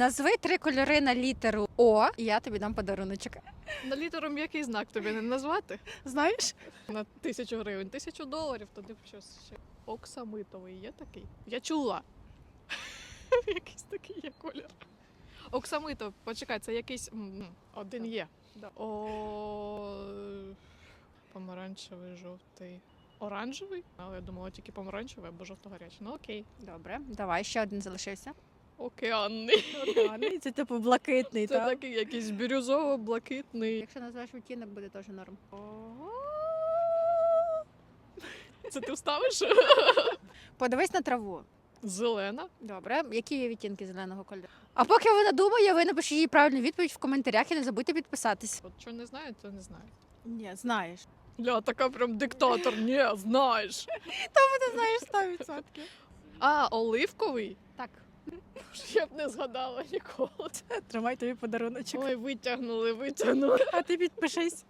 Назви три кольори на літеру О, і я тобі дам подаруночок. На літеру м'який знак тобі не назвати? Знаєш? На тисячу гривень, тисячу доларів, тоді б щось ще. Оксамитовий є такий? Я чула. Якийсь такий є колір. Оксамитовий, почекай, це якийсь один є. О, помаранчевий, жовтий. Оранжевий? Але я думала тільки помаранчевий або жовто-гарячий. Ну окей. Добре, давай ще один залишився. Океанний. Це типу блакитний, Це такий якийсь бірюзово-блакитний. Якщо назвеш відтінок, буде теж норм. Це ти вставиш? Подивись на траву. Зелена. Добре, які є відтінки зеленого кольору? А поки вона думає, ви напишіть їй правильну відповідь в коментарях і не забудьте підписатись. От що не знаю, то не знаю. Ні, знаєш. Ля, така прям диктатор. Ні, знаєш. Ти знаєш 100%. А, оливковий? Так, Я б не згадала ніколи. тримай тобі подаруночок. Ой, витягнули, витягнули. А ти підпишись.